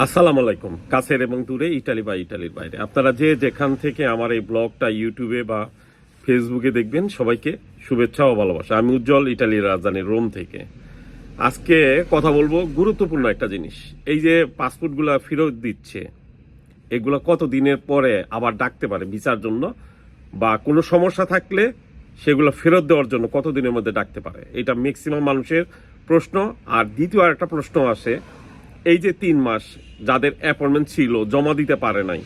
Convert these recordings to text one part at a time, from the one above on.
আসসালামু আলাইকুম। কাছের এবং দূরে, ইটালি বা ইটালির বাইরে। আপনারা যে যেখান থেকে আমার এই ব্লগটা ইউটিউবে বা ফেসবুকে দেখবেন, সবাইকে শুভেচ্ছা ও ভালোবাসা। আমি উজ্জ্বল, ইটালির রাজধানী রোম থেকে। আজকে কথা বলব গুরুত্বপূর্ণ একটা জিনিস। এই যে পাসপোর্টগুলো ফেরত দিচ্ছে, এগুলো কত দিনের পরে আবার ডাকতে পারে বিচার জন্য? বা কোনো সমস্যা থাকলে সেগুলো ফেরত দেওয়ার জন্য কত দিনের মধ্যে ডাকতে পারে? এটা ম্যাক্সিমাম মানুষের প্রশ্ন। আর দ্বিতীয় আর একটা প্রশ্ন আসে এই যে তিন মাস যাদের অ্যাপয়েন্টমেন্ট ছিল, জমা দিতে পারে নাই।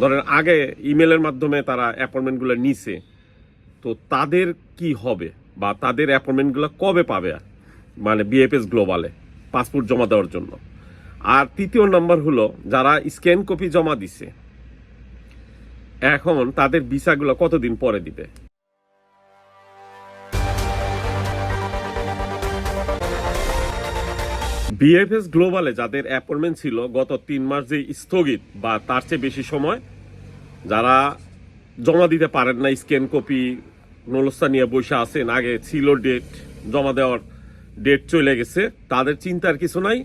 ধরেন আগে ইমেলের মাধ্যমে তারা অ্যাপয়েন্টমেন্টগুলো নিছে। তো তাদের কি হবে? বা তাদের অ্যাপয়েন্টমেন্টগুলো কবে পাবে? মানে বিএফএস গ্লোবালে পাসপোর্ট জমা দেওয়ার জন্য। আর তৃতীয় নাম্বার হলো, যারা স্ক্যান কপি জমা দিছে, এখন তাদের ভিসাগুলো কতদিন পরে দিবে? বিএফএস গ্লোবালে যাদের অ্যাপয়েন্টমেন্ট ছিল গত তিন মাস যে স্থগিত বা তার চেয়ে বেশি সময়, যারা জমা দিতে পারেন না স্ক্যান কপি নলস্তা নিয়ে বসে আছেন, আগে ছিল ডেট জমা দেওয়ার ডেট চলে গেছে, তাদের চিন্তার কিছু নাই।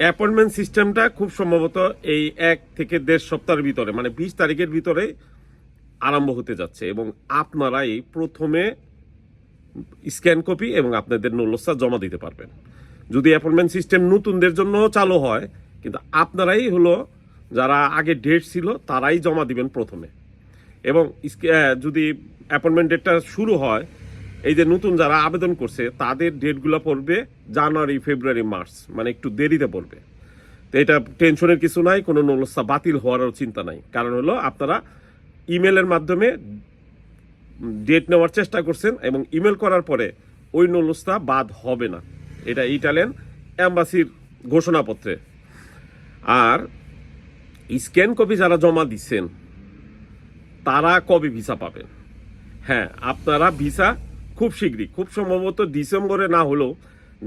অ্যাপয়েন্টমেন্ট সিস্টেমটা খুব সম্ভবত এই এক থেকে দেড় সপ্তাহের ভিতরে মানে বিশ তারিখের ভিতরে আরম্ভ হতে যাচ্ছে এবং আপনারাই প্রথমে স্ক্যান কপি এবং আপনাদের নলস্তা জমা দিতে পারবেন। যদি অ্যাপয়েন্টমেন্ট সিস্টেম নতুনদের জন্য চালু হয়, কিন্তু আপনারাই হলো যারা আগে ডেট ছিল, তারাই জমা দিবেন প্রথমে। এবং যদি অ্যাপয়েন্টমেন্ট ডেটটা শুরু হয়, এই যে নতুন যারা আবেদন করছে, তাদের ডেটগুলো পড়বে জানুয়ারি, ফেব্রুয়ারি, মার্চ মানে একটু দেরিতে পড়বে। তো এটা টেনশনের কিছু নাই, কোনো নলস্তা বাতিল হওয়ারও চিন্তা নাই। কারণ হলো আপনারা ইমেলের মাধ্যমে ডেট নেওয়ার চেষ্টা করছেন এবং ইমেল করার পরে ওই নলস্তা বাদ হবে না। এটা ইটালিয়ান অ্যাম্বাসির ঘোষণাপত্রে। আর স্ক্যান কপি যারা জমা দিচ্ছেন তারা কবে ভিসা পাবেন? হ্যাঁ আপনারা ভিসা খুব শীঘ্রই, খুব সম্ভবত ডিসেম্বরে না হলেও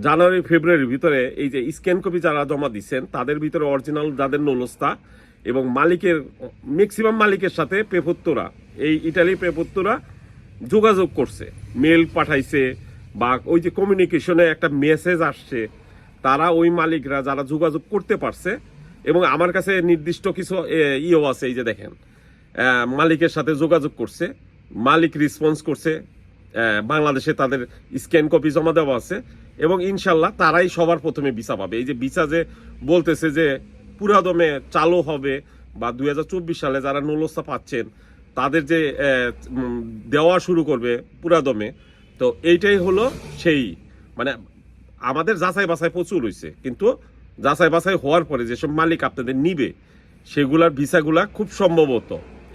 জানুয়ারি, ফেব্রুয়ারির ভিতরে এই যে স্ক্যান কপি যারা জমা দিচ্ছেন তাদের ভিতরে অরিজিনাল যাদের নলস্তা এবং মালিকের ম্যাক্সিমাম মালিকের সাথে পেপত্তরা, এই ইটালির পেপত্তরা যোগাযোগ করছে মেল পাঠাইছে বা ওই যে কমিউনিকেশনে একটা মেসেজ আসছে, তারা ওই মালিকরা যারা যোগাযোগ করতে পারছে, এবং আমার কাছে নির্দিষ্ট কিছু ইয়েও আছে, এই যে দেখেন মালিকের সাথে যোগাযোগ করছে, মালিক রেসপন্স করছে বাংলাদেশে তাদের স্ক্যান কপি জমা দেওয়া আছে, এবং ইনশাল্লাহ তারাই সবার প্রথমে ভিসা পাবে। এই যে ভিসা যে বলতেছে যে পুরাদমে চালু হবে, বা দু হাজার চব্বিশ সালে যারা নলস্তা পাচ্ছেন, তাদের যে দেওয়া শুরু করবে পুরাদমে তো এইটাই হলো সেই মানে আমাদের যাচাই বাছাই প্রচুর হয়েছে কিন্তু যাচাই বাছাই হওয়ার পরে যেসব মালিক আপনাদের নিবে, সেগুলার ভিসাগুলা খুব সম্ভবত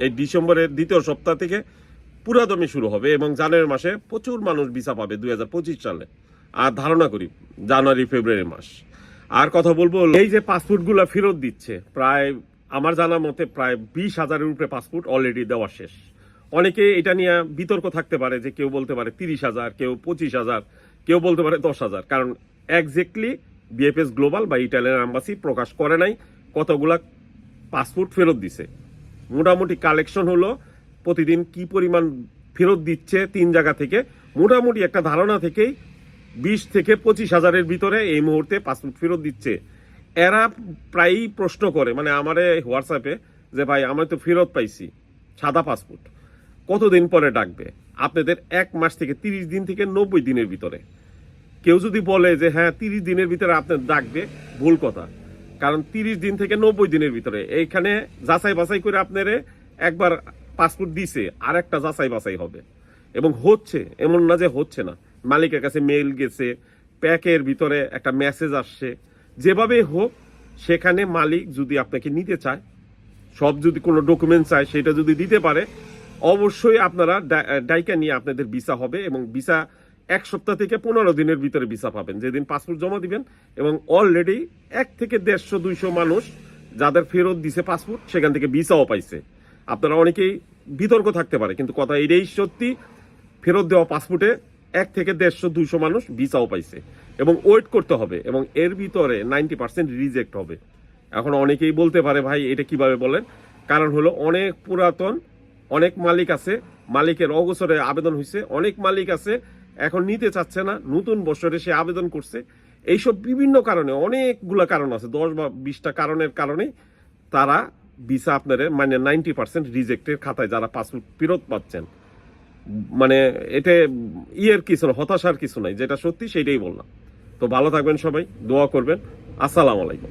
এই ডিসেম্বরের দ্বিতীয় সপ্তাহ থেকে পুরাদমে শুরু হবে এবং জানুয়ারি মাসে প্রচুর মানুষ ভিসা পাবে দুই হাজার পঁচিশ সালে। আর ধারণা করি, জানুয়ারি, ফেব্রুয়ারি মাস। আর কথা বলব এই যে পাসপোর্টগুলো ফেরত দিচ্ছে, প্রায়, আমার জানা মতে প্রায় বিশ হাজারের উপরে পাসপোর্ট অলরেডি দেওয়া শেষ। অনেকে এটা নিয়ে বিতর্ক থাকতে পারে যে কেউ বলতে পারে তিরিশ হাজার, কেউ পঁচিশ হাজার, কেউ বলতে পারে দশ হাজার। কারণ একজ্যাক্টলি বিএফএস গ্লোবাল বা ইটালিয়ান আম্বাসি প্রকাশ করে নাই, কতগুলা পাসপোর্ট ফেরত দিছে। মোটামুটি কালেকশন হলো, প্রতিদিন কি পরিমাণ ফেরত দিচ্ছে তিন জায়গা থেকে, মোটামুটি একটা ধারণা থেকেই বিশ থেকে পঁচিশ হাজারের ভিতরে এই মুহূর্তে পাসপোর্ট ফেরত দিচ্ছে। এরা প্রায়ই প্রশ্ন করে মানে আমার হোয়াটসঅ্যাপে যে, ভাই, আমি তো ফেরত পাইছি, সাদা পাসপোর্ট কতদিন পরে ডাকবে? আপনাদের এক মাস থেকে তিরিশ দিন থেকে নব্বই দিনের ভিতরে। কেউ যদি বলে যে হ্যাঁ তিরিশ দিনের ভিতরে আপনার ডাকবে, ভুল কথা। কারণ তিরিশ দিন থেকে নব্বই দিনের ভিতরে। এইখানে যাচাই বাছাই করে আপনারে একবার পাসপোর্ট দিছে, আর একটা যাচাই বাছাই হবে। এবং হচ্ছে, এমন না যে হচ্ছে না। মালিকের কাছে মেল গেছে প্যাকের ভিতরে একটা মেসেজ আসছে। যেভাবে হোক, সেখানে মালিক যদি আপনাকে নিতে চায়, সব যদি কোনো ডকুমেন্ট চায়, সেটা যদি দিতে পারে অবশ্যই আপনারা ডাইকা নিয়ে আপনাদের ভিসা হবে এবং ভিসা এক সপ্তাহ থেকে পনেরো দিনের ভিতরে ভিসা পাবেন। যেদিন পাসপোর্ট জমা দিবেন এবং অলরেডি এক থেকে দেড়শো, দুইশো মানুষ যাদের ফেরত দিছে পাসপোর্ট, সেখান থেকে ভিসাও পাইছে। আপনারা অনেকেই বিতর্ক থাকতে পারে, কিন্তু কথা এটাই সত্যি, ফেরত দেওয়া পাসপোর্টে এক থেকে দেড়শো, দুইশো মানুষ ভিসাও পাইছে। এবং ওয়েট করতে হবে এবং এর ভিতরে নাইনটি পার্সেন্ট রিজেক্ট হবে। এখন অনেকেই বলতে পারে, ভাই, এটা কীভাবে বলেন? কারণ হলো অনেক পুরাতন অনেক মালিক আছে, মালিকের অগোচরে আবেদন হয়েছে অনেক মালিক আছে, এখন নিতে চাচ্ছে না, নতুন বছরে সে আবেদন করছে। এইসব বিভিন্ন কারণে, অনেকগুলো কারণ আছে, দশ বা বিশটা কারণের কারণে তারা ভিসা আপনার মানে নাইনটি পার্সেন্ট রিজেক্টের খাতায় যারা পাসপোর্ট ফেরত পাচ্ছেন। মানে এতে ইয়ের কিছু না, হতাশার কিছু নাই, যেটা সত্যি সেটাই বললাম। তো ভালো থাকবেন সবাই, দোয়া করবেন। আসসালামু আলাইকুম।